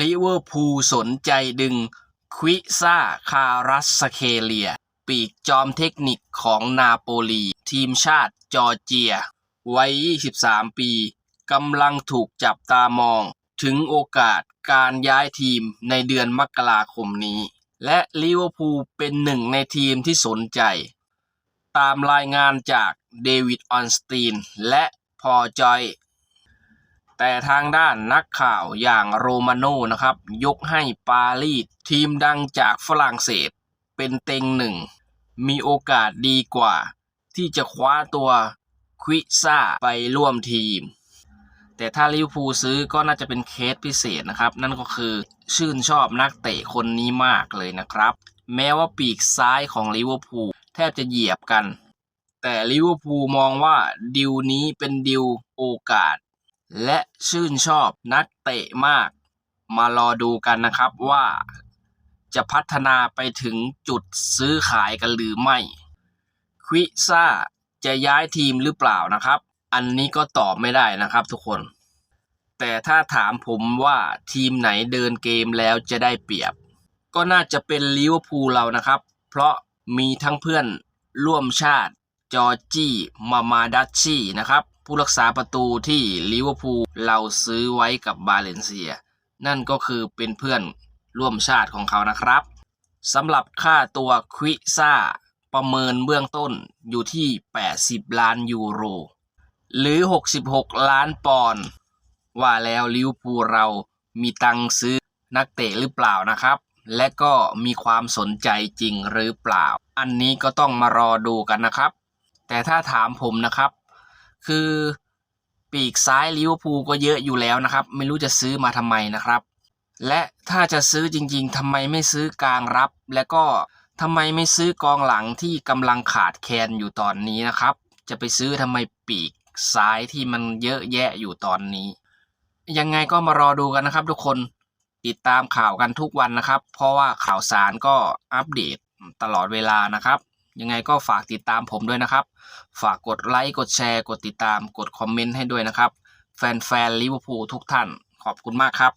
ลิเวอร์พูลสนใจดึงควิซ่าคารัสเคเลีย ปีกจอมเทคนิคของนาโปลี ทีมชาติจอร์เจีย วัย 23 ปีกำลังถูกจับตามอง ถึงโอกาสการย้ายทีมในเดือนมกราคมนี้ และลิเวอร์พูลเป็นหนึ่งในทีมที่สนใจ ตามรายงานจากเดวิดออนสตีนและพอจอย แต่ทางด้านนักข่าวอย่างโรมาโน่นะครับ ยกให้ปารีสทีมดังจากฝรั่งเศส เป็นเต็งหนึ่ง มีโอกาสดีกว่า ที่จะคว้าตัวควิซ่าไปร่วมทีม แต่ถ้าลิเวอร์พูลซื้อก็น่าจะเป็นเคสพิเศษนะครับ นั่นก็คือชื่นชอบนักเตะคนนี้มากเลยนะครับ แม้ว่าปีกซ้ายของลิเวอร์พูลแทบจะเหยียบกัน แต่ลิเวอร์พูลมองว่าดิวนี้เป็นดิวโอกาส และชื่นชอบนักเตะมาก มารอดูกันนะครับว่าจะพัฒนาไปถึงจุดซื้อขายกันหรือไม่ ควิซ่าจะย้ายทีมหรือเปล่านะครับ อันนี้ก็ตอบไม่ได้นะครับทุกคน แต่ถ้าถามผมว่าทีมไหนเดินเกมแล้วจะได้เปรียบ ก็น่าจะเป็นลิเวอร์พูลเรานะครับ เพราะมีทั้งเพื่อนร่วมชาติจอร์จี้มามาดัชชี่นะครับ ผู้รักษาประตูที่ลิเวอร์พูลเราซื้อไว้กับบาเลนเซีย นั่นก็คือเป็นเพื่อนร่วมชาติของเขานะครับสำหรับค่าตัวควิซ่าประเมินเบื้องต้นอยู่ที่ 80 ล้านยูโร หรือ 66 ล้านปอนด์ว่าแล้วลิเวอร์พูลเรามีตังซื้อนักเตะหรือเปล่านะครับ และก็มีความสนใจจริงหรือเปล่า อันนี้ก็ต้องมารอดูกันนะครับ แต่ถ้าถามผมนะครับ คือปีกซ้ายลิเวอร์พูลก็เยอะอยู่แล้วนะครับ ไม่รู้จะซื้อมาทำไมนะครับ และถ้าจะซื้อจริงๆทำไมไม่ซื้อกลางรับ และก็ทำไมไม่ซื้อกองหลังที่กำลังขาดแคลนอยู่ตอนนี้นะครับ จะไปซื้อทำไมปีกซ้ายที่มันเยอะแยะอยู่ตอนนี้ ยังไงก็มารอดูกันนะครับ ทุกคนติดตามข่าวกันทุกวันนะครับ เพราะว่าข่าวสารก็อัปเดตตลอดเวลานะครับ ยังไงก็ฝากติดตามผมด้วยนะครับ ฝากกดไลค์กดแชร์ กดติดตามกดคอมเมนต์ให้ด้วยนะครับ แฟนๆลิเวอร์พูลทุกท่านขอบคุณมากครับ